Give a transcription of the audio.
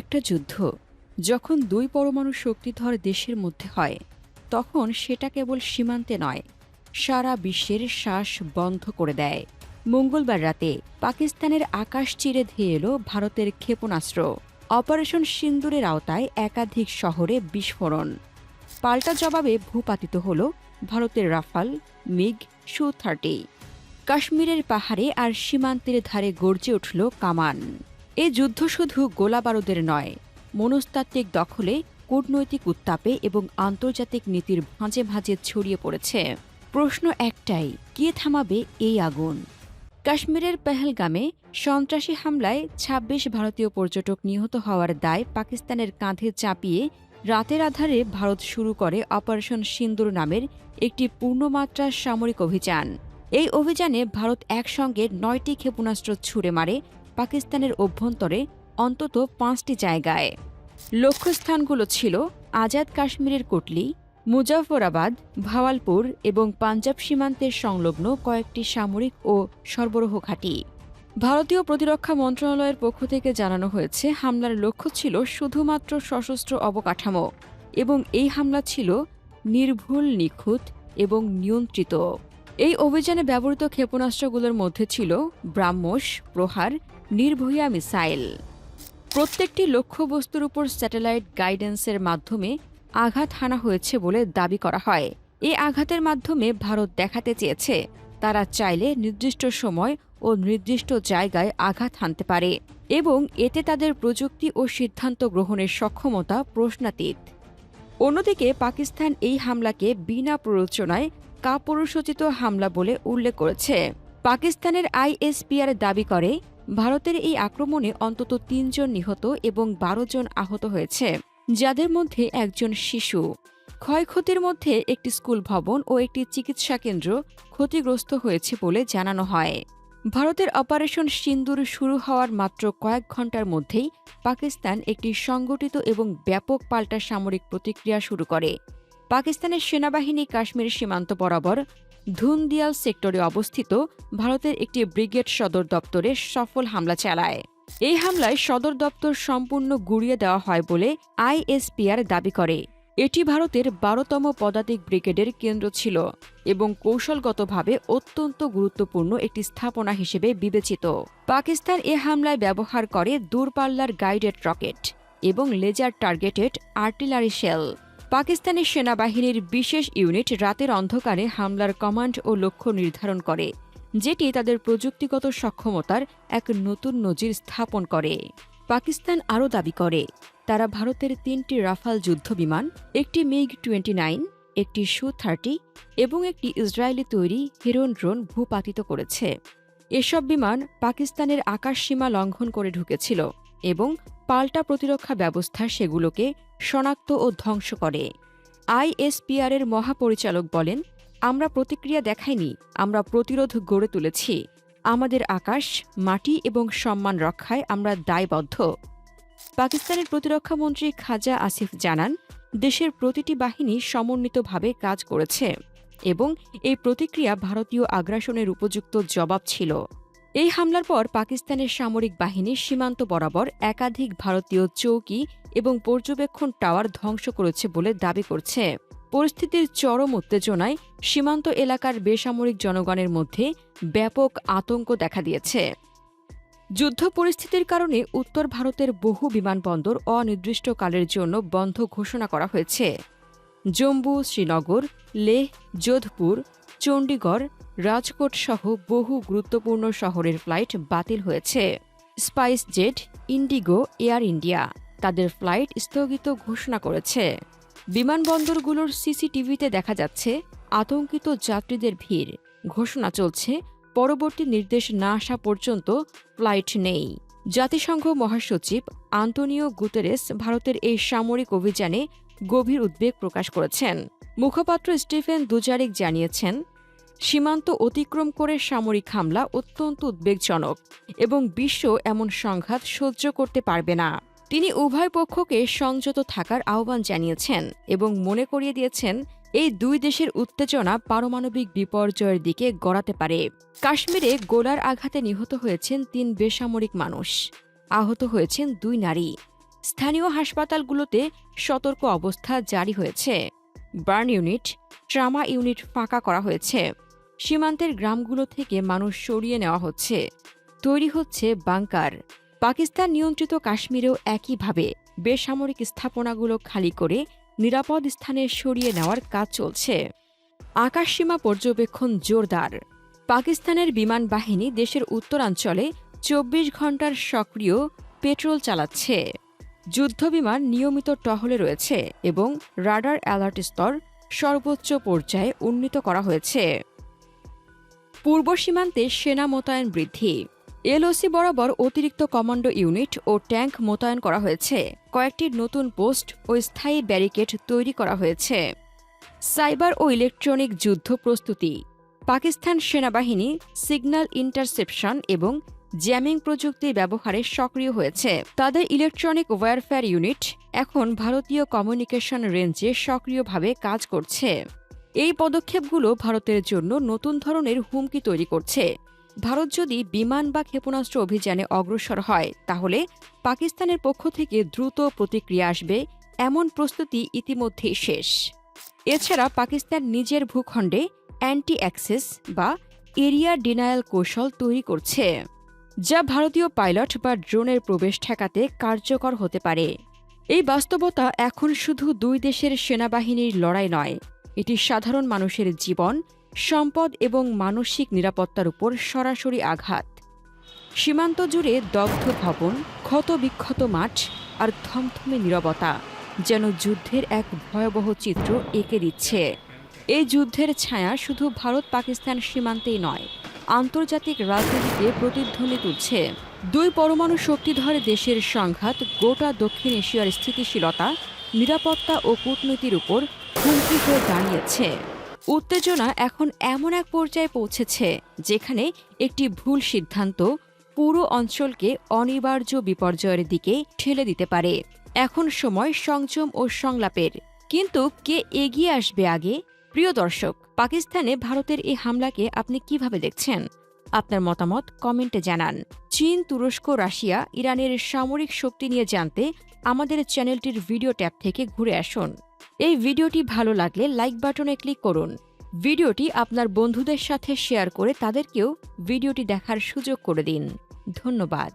একটা যুদ্ধ। যখন দুই পরমাণু শক্তিধর দেশের মধ্যে হয়, তখন সেটা কেবল সীমান্তে নয়, সারা বিশ্বের শ্বাস বন্ধ করে দেয়। মঙ্গলবার রাতে পাকিস্তানের আকাশ চিরে ধেয়ে এলো ভারতের ক্ষেপণাস্ত্র। অপারেশন সিন্দুরের আওতায় একাধিক শহরে বিস্ফোরণ। পাল্টা জবাবে ভূপাতিত হল ভারতের রাফাল, মিগ সু থার্টি কাশ্মীরের পাহাড়ে আর সীমান্তের ধারে গর্জে উঠল কামান। এ যুদ্ধ শুধু গোলাবারুদের নয়, মনস্তাত্ত্বিক দখলে, কূটনৈতিক উত্তাপে এবং আন্তর্জাতিক নীতির ভাঁজে ভাঁজে ছড়িয়ে পড়েছে। প্রশ্ন একটাই, কে থামাবে এই আগুন? কাশ্মীরের পেহেলগামে সন্ত্রাসী হামলায় ২৬ ভারতীয় পর্যটক নিহত হওয়ার দায় পাকিস্তানের কাঁধে চাপিয়ে রাতের আধারে ভারত শুরু করে অপারেশন সিন্দুর নামের একটি পূর্ণমাত্রার সামরিক অভিযান। এই অভিযানে ভারত একসঙ্গে নয়টি ক্ষেপণাস্ত্র ছুড়ে মারে পাকিস্তানের অভ্যন্তরে অন্তত পাঁচটি জায়গায়। লক্ষ্যস্থানগুলো ছিল আজাদ কাশ্মীরের কোটলি মুজাফরাবাদ ভাওয়ালপুর এবং পাঞ্জাব সীমান্তের সংলগ্ন কয়েকটি সামরিক ও সরবরাহ ঘাঁটি। ভারতীয় প্রতিরক্ষা মন্ত্রণালয়ের পক্ষ থেকে জানানো হয়েছে, হামলার লক্ষ্য ছিল শুধুমাত্র সশস্ত্র অবকাঠামো এবং এই হামলা ছিল নির্ভুল, নিখুঁত এবং নিয়ন্ত্রিত। এই অভিযানে ব্যবহৃত ক্ষেপণাস্ত্রগুলোর মধ্যে ছিল ব্রাহ্মস প্রহার নির্ভয়া মিসাইল। প্রত্যেকটি লক্ষ্যবস্তুর উপর স্যাটেলাইট গাইডেন্সের মাধ্যমে আঘাত হানা হয়েছে বলে দাবি করা হয়। এ আঘাতের মাধ্যমে ভারত দেখাতে চেয়েছে, তারা চাইলে নির্দিষ্ট সময় ও নির্দিষ্ট জায়গায় আঘাত হানতে পারে এবং এতে তাদের প্রযুক্তি ও সিদ্ধান্ত গ্রহণের সক্ষমতা প্রশ্নাতীত। অন্যদিকে পাকিস্তান এই হামলাকে বিনা প্ররোচনায় কাপুরুষোচিত হামলা বলে উল্লেখ করেছে। পাকিস্তানের আইএসপিআর দাবি করে ভারতের এই আক্রমণে অন্তত তিনজন নিহত এবং বারো জন আহত হয়েছে, যাদের মধ্যে একজন শিশু। ক্ষয়ক্ষতির মধ্যে একটি স্কুল ভবন ও একটি চিকিৎসা কেন্দ্র ক্ষতিগ্রস্ত হয়েছে বলে জানানো হয়। ভারতের অপারেশন সিন্দুর শুরু হওয়ার মাত্র কয়েক ঘণ্টার মধ্যেই পাকিস্তান একটি সংগঠিত এবং ব্যাপক পাল্টা সামরিক প্রতিক্রিয়া শুরু করে। পাকিস্তানের সেনাবাহিনী কাশ্মীর সীমান্ত বরাবর ধুনদিয়াল সেক্টরে অবস্থিত ভারতের একটি ব্রিগেড সদর দপ্তরে সফল হামলা চালায়। এই হামলায় সদর দপ্তর সম্পূর্ণ গুড়িয়ে দেওয়া হয় বলে আইএসপিআর দাবি করে। এটি ভারতের বারোতম পদাতিক ব্রিগেডের কেন্দ্র ছিল এবং কৌশলগতভাবে অত্যন্ত গুরুত্বপূর্ণ একটি স্থাপনা হিসেবে বিবেচিত। পাকিস্তান এ হামলায় ব্যবহার করে দূরপাল্লার গাইডেড রকেট এবং লেজার টার্গেটেড আর্টিলারি শেল। পাকিস্তানের সেনাবাহিনীর বিশেষ ইউনিট রাতের অন্ধকারে হামলার কমান্ড ও লক্ষ্য নির্ধারণ করে, যেটি তাদের প্রযুক্তিগত সক্ষমতার এক নতুন নজির স্থাপন করে। পাকিস্তান আরও দাবি করে, তারা ভারতের তিনটি রাফাল যুদ্ধবিমান একটি মিগ টোয়েন্টি নাইন, একটি সু থার্টি এবং একটি ইসরায়েলি তৈরি হিরোন ড্রোন ভূপাতিত করেছে। এসব বিমান পাকিস্তানের আকাশসীমা লঙ্ঘন করে ঢুকেছিল। এবং পাল্টা প্রতিরক্ষা ব্যবস্থা সেগুলোকে শনাক্ত ও ধ্বংস করে। আইএসপিআর এর মহাপরিচালক বলেন, আমরা প্রতিক্রিয়া দেখাইনি, আমরা প্রতিরোধ গড়ে তুলেছি। আমাদের আকাশ, মাটি এবং সম্মান রক্ষায় আমরা দায়বদ্ধ। পাকিস্তানের প্রতিরক্ষা মন্ত্রী খাজা আসিফ জানান, দেশের প্রতিটি বাহিনী সমন্বিতভাবে কাজ করেছে এবং এই প্রতিক্রিয়া ভারতীয় আগ্রাসনের উপযুক্ত জবাব ছিল। এই হামলার পর পাকিস্তানের সামরিক বাহিনী সীমান্ত বরাবর একাধিক ভারতীয় চৌকি এবং পর্যবেক্ষণ টাওয়ার ধ্বংস করেছে বলে দাবি করছে। পরিস্থিতির চরম উত্তেজনায় সীমান্ত এলাকার বেসামরিক জনগণের মধ্যে ব্যাপক আতঙ্ক দেখা দিয়েছে। যুদ্ধ পরিস্থিতির কারণে উত্তর ভারতের বহু বিমানবন্দর অনির্দিষ্টকালের জন্য বন্ধ ঘোষণা করা হয়েছে। জম্মু, শ্রীনগর, লেহ, যোধপুর, চণ্ডীগড় রাজকোট সহ বহু গুরুত্বপূর্ণ শহরের ফ্লাইট বাতিল হয়েছে। Spice jet, Indigo, air India তাদের ফ্লাইট স্থগিত ঘোষণা করেছে। বিমানবন্দরগুলোর সিসিটিভিতে দেখা যাচ্ছে, আতঙ্কিত যাত্রীদের ভিড়। ঘোষণা চলছে, পরবর্তী নির্দেশ না আসা পর্যন্ত ফ্লাইট নেই। জাতিসংঘ মহাসচিব আন্তোনিও গুতেরেস ভারতের এই সামরিক অভিযানে গভীর উদ্বেগ প্রকাশ করেছেন। মুখপাত্র স্টিফেন দুজারিক জানিয়েছেন সীমান্ত অতিক্রম করে সামরিক হামলা অত্যন্ত উদ্বেগজনক এবং বিশ্ব এমন সংঘাত সহ্য করতে পারবে না। তিনি উভয় পক্ষকে সংযত থাকার আহ্বান জানিয়েছেন এবং মনে করিয়ে দিয়েছেন, এই দুই দেশের উত্তেজনা পারমাণবিক বিপর্যয়ের দিকে গড়াতে পারে। কাশ্মীরে গোলার আঘাতে নিহত হয়েছেন তিন বেসামরিক মানুষ, আহত হয়েছেন দুই নারী। স্থানীয় হাসপাতালগুলোতে সতর্ক অবস্থা জারি হয়েছে। বার্ন ইউনিট, ট্রামা ইউনিট ফাঁকা করা হয়েছে। সীমান্তের গ্রামগুলো থেকে মানুষ সরিয়ে নেওয়া হচ্ছে। তৈরি হচ্ছে বাংকার। পাকিস্তান নিয়ন্ত্রিত কাশ্মীরেও একইভাবে বেসামরিক স্থাপনাগুলো খালি করে নিরাপদ স্থানে সরিয়ে নেওয়ার কাজ চলছে। আকাশসীমা পর্যবেক্ষণ জোরদার। পাকিস্তানের বিমান বাহিনী দেশের উত্তরাঞ্চলে চব্বিশ ঘণ্টার সক্রিয় পেট্রোল চালাচ্ছে। যুদ্ধবিমান নিয়মিত টহলে রয়েছে এবং রাডার অ্যালার্ট স্তর সর্বোচ্চ পর্যায়ে উন্নীত করা হয়েছে। পূর্ব সীমান্তে সেনা মোতায়েন বৃদ্ধি। এলওসি বরাবর অতিরিক্ত কমান্ডো ইউনিট ও ট্যাঙ্ক মোতায়েন করা হয়েছে। কয়েকটি নতুন পোস্ট ও স্থায়ী ব্যারিকেড তৈরি করা হয়েছে। সাইবার ও ইলেকট্রনিক যুদ্ধ প্রস্তুতি। পাকিস্তান সেনাবাহিনী সিগন্যাল ইন্টারসেপশন এবং জ্যামিং প্রযুক্তি ব্যবহারে সক্রিয় হয়েছে। তাদের ইলেকট্রনিক ওয়ারফেয়ার ইউনিট এখন ভারতীয় কমিউনিকেশন রেঞ্জে সক্রিয়ভাবে কাজ করছে। এই পদক্ষেপগুলো ভারতের জন্য নতুন ধরনের হুমকি তৈরি করছে। ভারত যদি বিমান বা ক্ষেপণাস্ত্র অভিযানে অগ্রসর হয়, তাহলে পাকিস্তানের পক্ষ থেকে দ্রুত প্রতিক্রিয়া আসবে, এমন প্রস্তুতি ইতিমধ্যেই শেষ। এছাড়া পাকিস্তান নিজের ভূখণ্ডে অ্যান্টি অ্যাক্সেস বা এরিয়া ডিনায়াল কৌশল তৈরি করছে, যা ভারতীয় পাইলট বা ড্রোনের প্রবেশ ঠেকাতে কার্যকর হতে পারে। এই বাস্তবতা এখন শুধু দুই দেশের সেনাবাহিনীর লড়াই নয় এটি সাধারণ মানুষের জীবন, সম্পদ এবং মানসিক নিরাপত্তার উপর সরাসরি আঘাত। সীমান্ত জুড়ে দগ্ধ ভবন ক্ষতবিক্ষত মাঠ আর থমথমে নীরবতা যেন যুদ্ধের এক ভয়াবহ চিত্র এঁকে দিচ্ছে। এই যুদ্ধের ছায়া শুধু ভারত পাকিস্তান সীমান্তেই নয়, আন্তর্জাতিক রাজনীতিতে প্রতিধ্বনি তুলছে। দুই পরমাণু শক্তিধর দেশের সংঘাত গোটা দক্ষিণ এশিয়ার স্থিতিশীলতা নিরাপত্তা ও কূটনীতির উপর হুমকি হয়ে দাঁড়িয়েছে। উত্তেজনা এখন এমন এক পর্যায়ে পৌঁছেছে, যেখানে একটি ভুল সিদ্ধান্ত পুরো অঞ্চলকে অনিবার্য বিপর্যয়ের দিকে ঠেলে দিতে পারে। এখন সময় সংযম ও সংলাপের। কিন্তু কে এগিয়ে আসবে আগে? প্রিয় দর্শক, পাকিস্তানে ভারতের এই হামলাকে আপনি কীভাবে দেখছেন? আপনার মতামত কমেন্টে জানান। চীন, তুরস্ক, রাশিয়া, ইরানের সামরিক শক্তি নিয়ে জানতে আমাদের চ্যানেলটির ভিডিও ট্যাব থেকে ঘুরে আসুন। এই ভিডিওটি ভালো লাগলে লাইক বাটনে ক্লিক করুন। ভিডিওটি আপনার বন্ধুদের সাথে শেয়ার করে তাদেরকেও ভিডিওটি দেখার সুযোগ করে দিন। ধন্যবাদ।